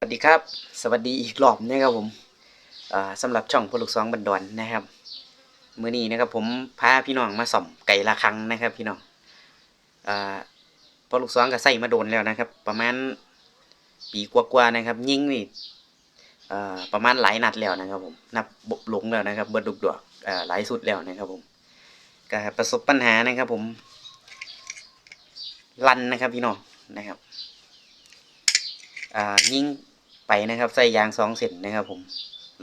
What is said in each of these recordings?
สวัสดีครับ สวัสดีอีกรอบนะครับผมอ่าสำหรับช่องพลุกสองบันดอนนะครับ มื้อนี้นะครับผมพาพี่น้องมาส่อมไก่ละครังนะครับ พี่น้องอพลุกสองก็ใส่มาโดนแล้วนะครับ ประมาณปีกว่าๆนะครับ ยิงนี่ประมาณหลายนัดแล้วนะครับ ผมนับบหลงแล้วนะครับเบิดดุกดอกหลายสุดแล้วนะครับ ผมก็ประสบปัญหานะครับ ผมลันนะครับพี่น้องนะครับยิง ไปนะครับใส่ยางสองเส้นนะครับ ผม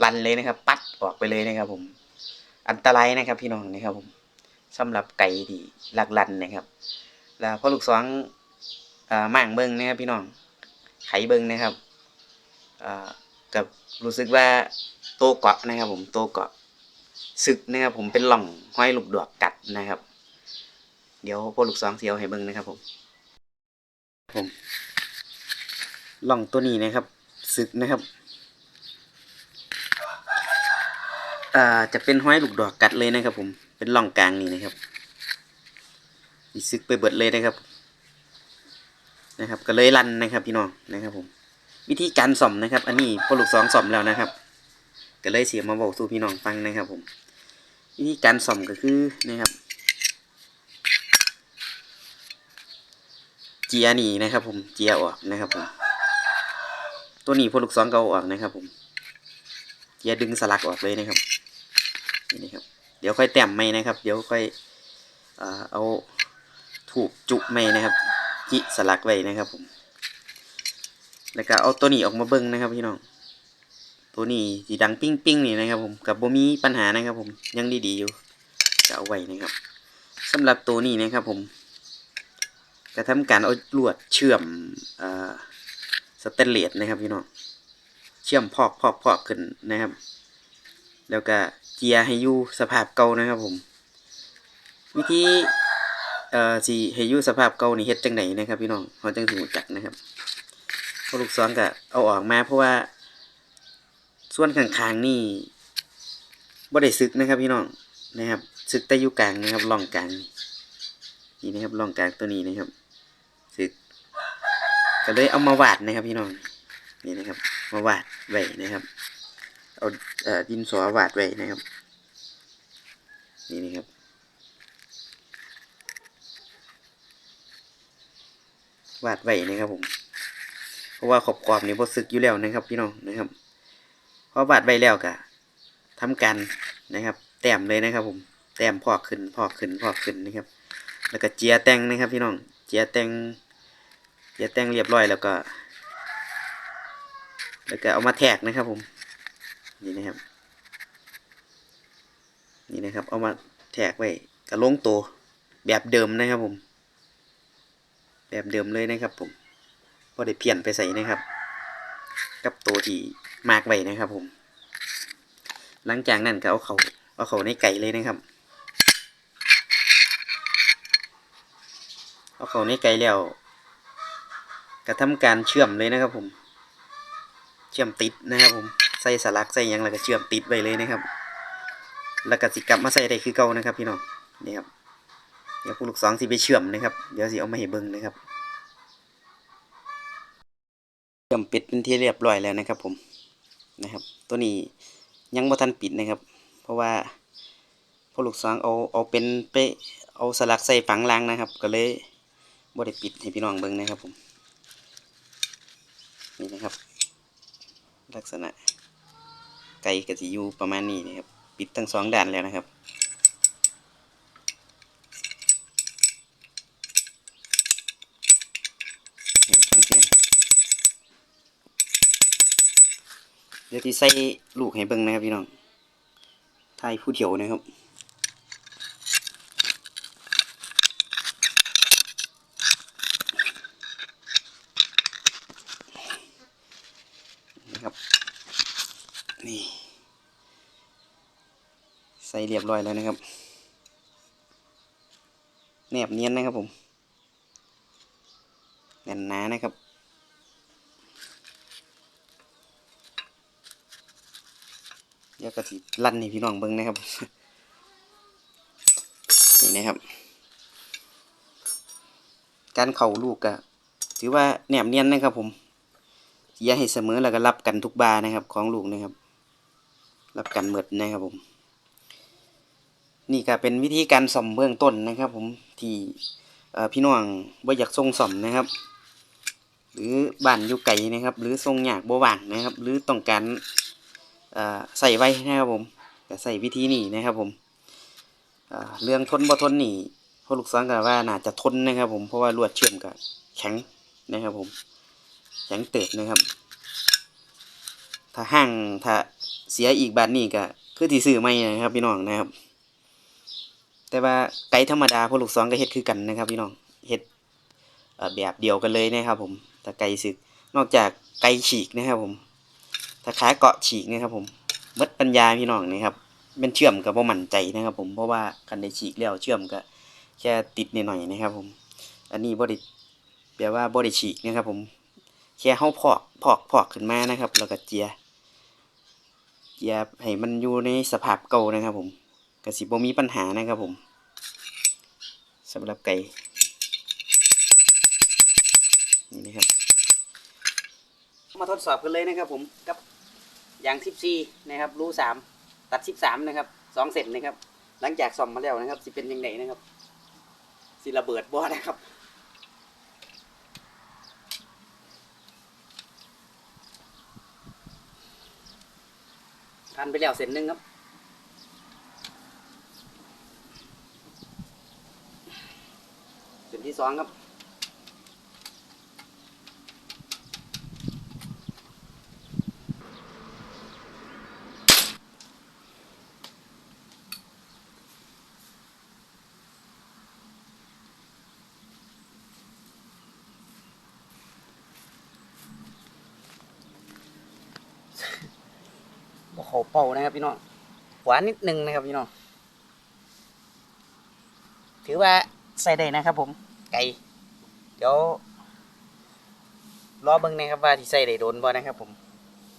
รันเลยนะครับ ปัดออกไปเลยนะครับ ผม อันตรายนะครับพี่น้องนะครับ ผมสำหรับไก่ที่หลักลันนะครับ แล้วพอลูกสองอ่าม่างเบิ้งนะครับ พี่น้องไขเบิ้งนะครับกับรู้สึกว่าโตเกาะนะครับ ผมโตเกาะสึกนะครับ ผมเป็นหล่องห้อยลูกดอกกัดนะครับ เดี๋ยวพอลูกสองเสียวให้เบิ้งนะครับ ผมผมล่องตัวนี้นะครับ ซึกนะครับอ่าจะเป็นห้อยลูกดอกกัดเลยนะครับ ผมเป็นล่องกลางนี่นะครับมีซึกไปเบิดเลยนะครับ นะครับ ก็เลยลันนะครับพี่น้องนะครับ ผม วิธีการส่อมนะครับ อันนี้พอลูกสองส่อมแล้วนะครับ ก็เลยเสียมาบอกสู่พี่น้องฟังนะครับ ผม วิธีการส่อมก็คือนะครับเจียนี่นะครับ ผมเจียออกนะครับผม ตัวนี้พอลูกศรเกาออกนะครับ ผมอย่าดึงสลักออกเลยนะครับนี่นะครับ เดี๋ยวค่อยแต้มไม่นะครับ เดี๋ยวค่อยเอาถูกจุไม่นะครับจิสลักไว้นะครับ ผม แล้วก็เอาตัวนี้ออกมาเบิ้งนะครับ พี่น้องตัวนี้สีดังปิ้งปิ้งนี่นะครับ ผมกับโบมีปัญหานะครับ ผมยังดีๆอยู่จะเอาไว้นะครับสำหรับตัวนี้นะครับ ผมจะทำการเอาลวดเชื่อมอ่า เตนเลสนะครับพี่น้องเชื่อมพอกพอกพอกขึ้นนะครับ แล้วก็เจียให้อยู่สภาพเก่านะครับผม วิธีเอ่อสิให้อยู่สภาพเก่านี่เฮ็ดจังไดนนะครับ พี่น้องเขาจังถึงจักนะครับพอลูกศรก็เอาออกมาเพราะว่า ส่วนข้างๆนี่บ่ได้ซึกนะครับ พี่น้องนะครับซึกแต่อยู่กลางนะครับร่องกลางนี่นะครับร่องกลางตัวนี้นะครับซึก ก็เลยเอามาวาดนะครับพี่น้องนี่นะครับ มาวาดไว้นะครับ เอาเอ่อดินสอวาดไว้นะครับ นี่นะครับวาดไว้นะครับผมเพราะว่าขอบขอบนี่บดซึกอยู่แล้วนะครับ พี่น้องนะครับพอวาดไว้แล้วก็ทำการนะครับ แต้มเลยนะครับ ผมแต้มพอกขึ้นพอกขึ้นพอกขึ้นนะครับ แล้วก็เจียแต่งนะครับ พี่น้องเจียแต่ง เจียแต่งเรียบร้อยแล้วก็ แล้วก็เอามาแทกนะครับผม นี่นะครับ นี่นะครับ เอามาแทกไว้กระลงโตแบบเดิมนะครับผม แบบเดิมเลยนะครับผมพอได้เพี้ยนไปใส่นะครับ กับตัวที่มากไว้นะครับผม หลังจากนั้นก็เอาเขาเอาเขาในไก่เลยนะครับ เอาเขาในไก่แล้ว ก็ทำการเชื่อมเลยนะครับ ผม เชื่อมติดนะครับ ผมใส่สลักใส่ยังแล้วก็เชื่อมติดไว้เลยนะครับ แล้วก็สิกลับมาใส่ได้คือเก่านะครับ พี่น้องนี่ครับเดี๋ยวผู้ลูกสองสิไปเชื่อมนะครับเดี๋ยวสิเอามาให้เบิ่งนะครับเชื่อมปิดเป็นที่เรียบร้อยแล้วนะครับ ผมนะครับ ตัวนี้ยังบ่ทันปิดนะครับ เพราะว่าผู้ลูกสองเอาเอาเป็นไปเอาสลักใส่ฝังล่างนะครับ ก็เลยบ่ได้ปิดให้พี่น้องเบิ่งนะครับผม นี่นะครับ ลักษณะไก่กระสียูประมาณนี้นะครับ ปิดทั้งสองด้านแล้วนะครับเดี๋ยวฟังเสียง เดี๋ยวที่ใส่ลูกให้เบิ่งนะครับพี่น้องทายผู้เดียวนะครับ นี่ ใส่เรียบร้อยแล้วนะครับแนบเนียนนะครับผมแน่นหนานะครับเดี๋ยวก็สิลั่นให้พี่น้องเบิ่งนะครับนี่นะครับ การเข่าลูกก็ถือว่าแนบเนียนนะครับผมเจียให้เสมอแล้วก็รับกันทุกบานะครับของลูกนะครับ รับกันหมดนะครับผม นี่ก็เป็นวิธีการซ่อมเบื้องต้นนะครับ ผมที่พี่น้องบ่อยากส่งซ่อมนะครับ หรือบ้านอยู่ไกลนะครับ หรือส่งยากบ่ว่างนะครับ หรือต้องการใส่ไว้นะครับผมก็ใส่วิธีนี้นะครับ ผมเรื่องทนบ่ทนนี่พ่อลูกศรก็ว่าน่าจะทนนะครับ ผมเพราะว่าลวดเชื่อมก็แข็งนะครับ ผมแข็งเติบนะครับ ถ้าห้างถ้าเสียอีกบาทนี้ก็คือที่ซื้อใหม่นะครับ พี่น้องนะครับ แต่ว่าไก่ธรรมดาพวกลูกศรก็เฮ็ดคือกันนะครับพี่น้องเฮ็ดแบบเดียวกันเลยนะครับผมแต่ไก่สึกนอกจากไก่ฉีกนะครับผมถ้าขาเกาะฉีกนะครับผมมดปัญญาพี่น้องนะครับเป็นเชื่อมกับบ่มั่นใจนะครับ ผมเพราะว่าคันได้ฉีกแล้วเชื่อมก็แค่ติดนิดหน่อยนะครับ ผม อันนี้บ่ได้แปลว่าบ่ได้ฉีกนะครับ ผมแค่เฮาพอกพอกพอกขึ้นมานะครับ แล้วก็เจียเจียให้มันอยู่ในสภาพเก่านะครับ ผม ก็สิบ่มีปัญหานะครับผมสำหรับไก่นี่นะครับมาทดสอบกันเลยนะครับผมกับยาง14นะครับรู3ตัด13นะครับ2เซนนะครับ หลังจากซ่อมมาแล้วนะครับสิเป็นยังไงนะครับสิระเบิดบ่นะครับพันไปแล้วเส้นหนึ่งครับ เส้นที่สองครับบ่เขาเป่านะครับพี่น้องหวานนิดนึงนะครับพี่น้องถือว่าใส่ได้นะครับผม ไก่เดี๋ยวรอเบิ่งนะครับว่าที่ใส่ได้โดนบ่นะครับ ผม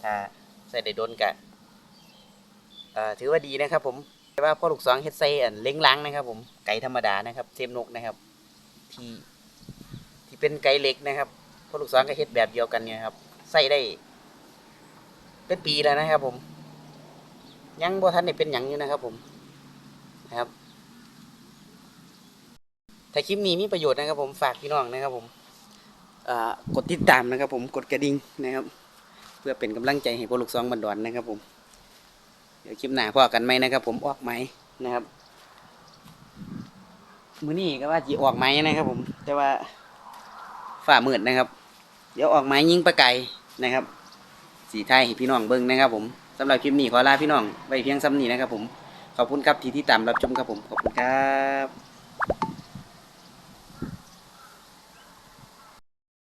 ถ้าใส่ได้โดนกะถือว่าดีนะครับ ผมแต่ว่าพ่อลูกสองเฮ็ดใส่อันเล้งล้างนะครับ ผมไก่ธรรมดานะครับเทมนกนะครับ ที่ที่เป็นไก่เล็กนะครับพ่อลูกสองก็เฮ็ดแบบเดียวกันเนี่ยครับใส่ได้ เป็นปีแล้วนะครับ ผม ยังบ่ทันได้เป็นหยังอยู่นะครับ ผมนะครับ ถ้าคลิปนี้มีประโยชน์นะครับ ผมฝากพี่น้องนะครับ ผมกดติดตามนะครับ ผมกดกระดิ่งนะครับ เพื่อเป็นกำลังใจให้พวกลูกซองบันดอนนะครับ ผม เดี๋ยวคลิปหน้าพอกันไหมนะครับ ผมออกไหมนะครับมือนี้ก็ว่าจีออกไหมนะครับ ผม แต่ว่าฝ่ามืดนะครับ เดี๋ยวออกไหมยิงปลาไก่นะครับ สีไทยพี่น้องเบิ้งนะครับ ผมสำหรับคลิปนี้ขอลาพี่น้องไว้เพียงซ้ำนี้นะครับ ผมขอบคุณครับที่ที่ตามรับชมครับผมขอบคุณครับ